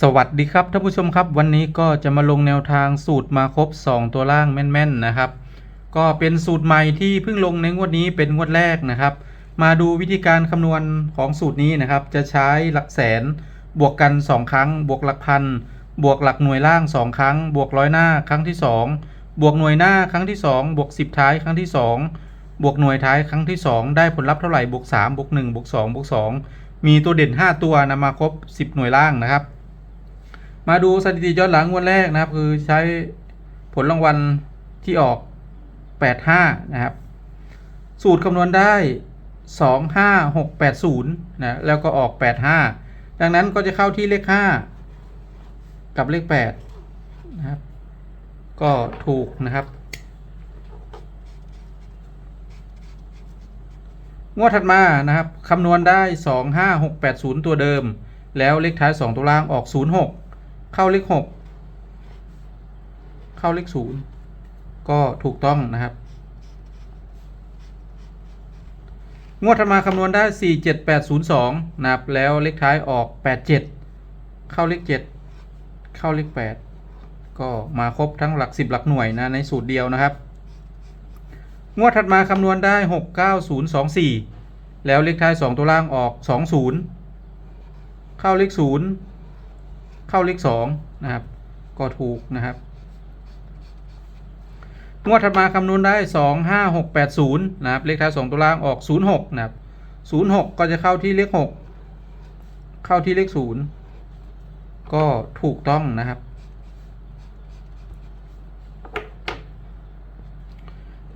สวัสดีครับท่านผู้ชมครับ วันนี้ก็จะมาลงแนวทางสูตรมาครบ 2 ตัวล่างแม่นๆนะครับ ก็เป็นสูตรใหม่ที่เพิ่งลงในงวดนี้เป็นงวดแรกนะครับ มาดูวิธีการคำนวณของสูตรนี้นะครับ จะใช้หลักแสน บวกกัน 2 ครั้ง บวกหลักพัน บวกหลักหน่วยล่าง 2 ครั้ง บวกร้อยหน้าครั้งที่ 2 บวกหน่วยหน้าครั้งที่ 2 บวก 10 ท้ายครั้งที่ 2 บวกหน่วยท้ายครั้งที่ 2 ได้ผลลัพธ์เท่าไหร่บวก3บวก1บวก2บวก2มีตัวเด่น 5 ตัวนำมาครบ 10 หน่วยล่างนะครับ มาดูสถิติย้อนหลังงวดแรกนะครับ คือใช้ผลรางวัลที่ออก 85 นะครับ สูตรคำนวณได้ 25680 นะ แล้วก็ออก 85 ดังนั้นก็จะเข้าที่เลข 5 กับเลข 8 นะครับ ก็ถูกนะครับ งวดถัดมานะครับคำนวณได้ 25680 ตัวเดิม แล้วเลขท้าย 2 ตัวล่างออก 06 เข้าเลข6เข้าเลข0ก็ถูกต้องนะครับ งวดถัดมาคำนวณได้ 47802 นะครับ แล้วเลขท้ายออก 87 เข้าเลข 7 เข้าเลข 8 ก็มาครบทั้งหลัก 10 หลักหน่วยนะในสูตรเดียวนะครับ งวดถัดมาคำนวณได้ 69024 แล้วเลขท้าย 2 ตัวล่างออก 20 เข้าเลข 0 เข้าเลข2นะครับ ก็ถูกนะครับ งวดถัดมาคำนวณได้2 5 6 8 0นะครับ เลขท้าย2ตัวล่างออก06นะครับ06ก็จะเข้าที่เลข6เข้าที่เลข0ก็ถูกต้องนะครับ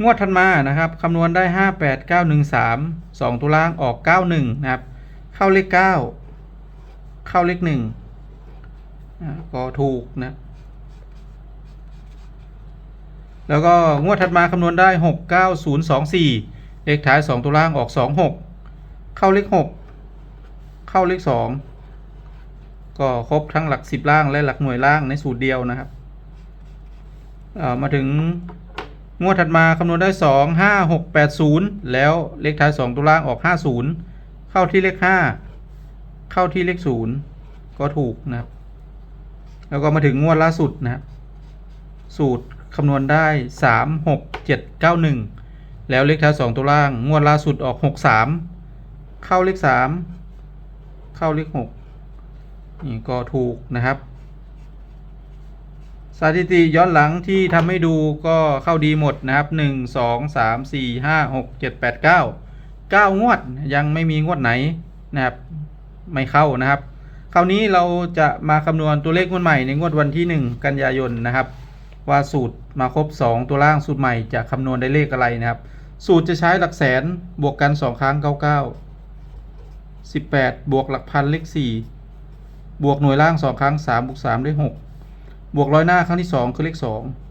งวดถัดมานะครับคำนวณได้5 8 9 1 3 2ตัวล่างออก91นะครับ เข้าเลข9เข้าเลข1อ่า ก็ถูกนะ แล้วก็งวดถัดมาคำนวณได้ 6 9 0 2 4 เลขท้าย 2 ตัวล่างออก 2 6 เข้าเลข 6 เข้าเลข 2 ก็ครบทั้งหลัก 10 ล่างและหลักหน่วยล่างในสูตรเดียวนะครับามาถึงงวดถัดมาคำนวณได้ 2 5 6 8 0 แล้วเลขท้าย 2 ตัวล่างออก 50 เข้าที่เลข 5 เข้าที่เลข 0 ก็ถูกนะครับ แล้วก็มาถึงงวดล่าสุดนะครับสูตรคำนวณได้ 3 6 7 9 1 แล้วเลขท้าย2ตัวล่าง งวดล่าสุดออก 6 3 เข้าเลข 3 เข้าเลข 6 นี่ก็ถูกนะครับ สถิติย้อนหลังที่ทำให้ดูก็เข้าดีหมดนะครับ 1 2 3 4 5 6 7 8 9 9 งวดยังไม่มีงวดไหนนะครับ ไม่เข้านะครับ คราวนี้เราจะมาคำนวณตัวเลขงวดใหม่ในงวดวันที่ 1 กันยายนนะครับ ว่าสูตรมาครบ 2 ตัวล่างสูตรใหม่จะคำนวณได้เลขอะไรนะครับ สูตรจะใช้หลักแสนบวกกัน 2 ครั้ง 99 18 บวกหลักพันเลข 4 บวกหน่วยล่าง 2 ครั้ง 3 บวก3ได้6บวกร้อยหน้าครั้งที่ 2 คือเลข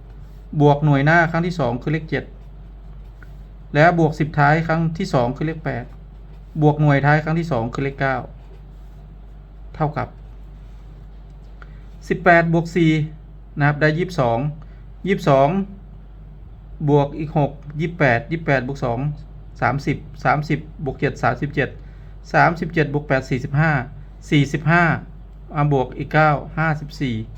2 บวกหน่วยหน้าครั้งที่ 2 คือเลข 7 และบวก 10 ท้ายครั้งที่ 2 คือเลข 8 บวกหน่วยท้ายครั้งที่ 2 คือเลข 9 เท่ากับ 18บวก4นะครับได้ 22 22 บวกอีก 6 28 28บวก2 30 30บวก7 37 37บวก8 45 45มาบวกอีก 9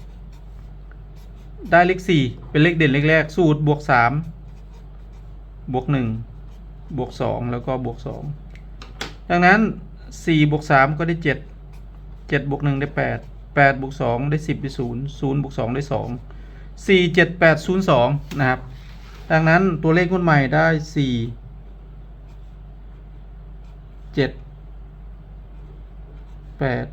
54 ได้เลข 4 เป็นเลขเด่นเลขแรกสูตรบวก 3 บวก 1 บวก 2 แล้วก็บวก 2 ดังนั้น 4 บวก 3 ก็ได้ 7 7บวก1ได้8 8บวก2ได้10ได้0 0บวก2ได้2 4 7 8 0 2นะครับ ดังนั้นตัวเลขงวดใหม่ได้4 7 8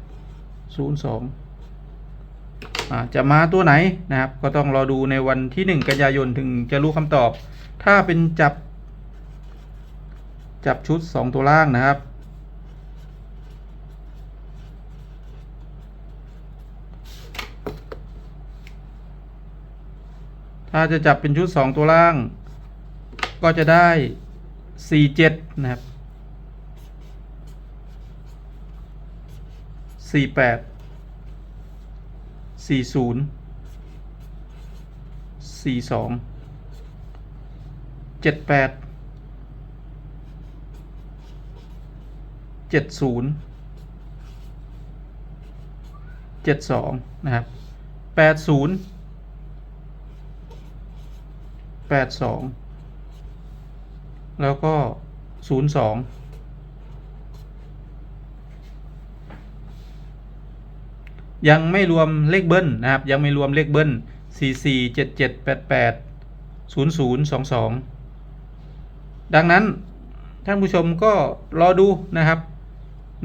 0 2อ่าจะมาตัวไหนนะครับ ก็ต้องรอดูในวันที่ 1 กันยายนถึงจะรู้คำตอบ ถ้าเป็นจับ จับชุด 2 ตัวล่างนะครับ ถ้าจะจับเป็นชุด 2 ตัวล่าง ก็จะได้ 4 7 นะครับ 4 8สี่ศูนย์สี่สองเจ็ดแปดเจ็ดศูนย์เจ็ดสองนะครับแปดศูนย์ แปดสองแล้วก็ศูนย์สองยังไม่รวมเลขเบิ้ลนะครับ ยังไม่รวมเลขเบิ้ลสี่สี่เจ็ดเจ็ดแปดแปดศูนย์ศูนย์สองสองดังนั้นท่านผู้ชมก็รอดูนะครับ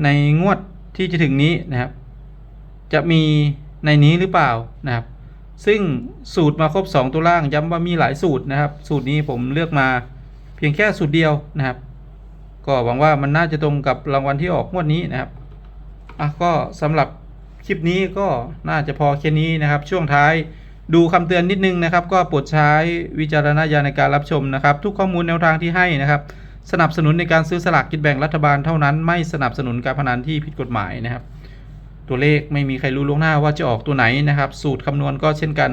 ในงวดที่จะถึงนี้นะครับ จะมีในนี้หรือเปล่านะครับ ซึ่งสูตรมาครบ 2 ตัวล่างย้ำว่ามีหลายสูตรนะครับ สูตรนี้ผมเลือกมาเพียงแค่สูตรเดียวนะครับ ก็หวังว่ามันน่าจะตรงกับรางวัลที่ออกงวดนี้นะครับอะก็สำหรับคลิปนี้ก็น่าจะพอแค่นี้นะครับ ช่วงท้ายดูคำเตือนนิดนึงนะครับ ก็โปรดใช้วิจารณญาณในการรับชมนะครับ ทุกข้อมูลแนวทางที่ให้นะครับ สนับสนุนในการซื้อสลากกินแบ่งรัฐบาลเท่านั้น ไม่สนับสนุนการพนันที่ผิดกฎหมายนะครับ ตัวเลขไม่มีใครรู้ล่วงหน้าว่าจะออกตัวไหนนะครับ สูตรคำนวณก็เช่นกัน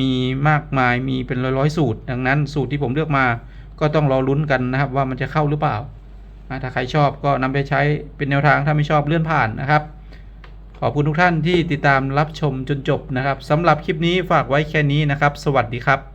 มีมากมายมีเป็นร้อยๆสูตร ดังนั้นสูตรที่ผมเลือกมา ก็ต้องรอลุ้นกันนะครับ ว่ามันจะเข้าหรือเปล่า ถ้าใครชอบก็นำไปใช้เป็นแนวทางถ้าไม่ชอบเลื่อนผ่านนะครับ ขอบคุณทุกท่านที่ติดตามรับชมจนจบนะครับสำหรับคลิปนี้ฝากไว้แค่นี้นะครับ สวัสดีครับ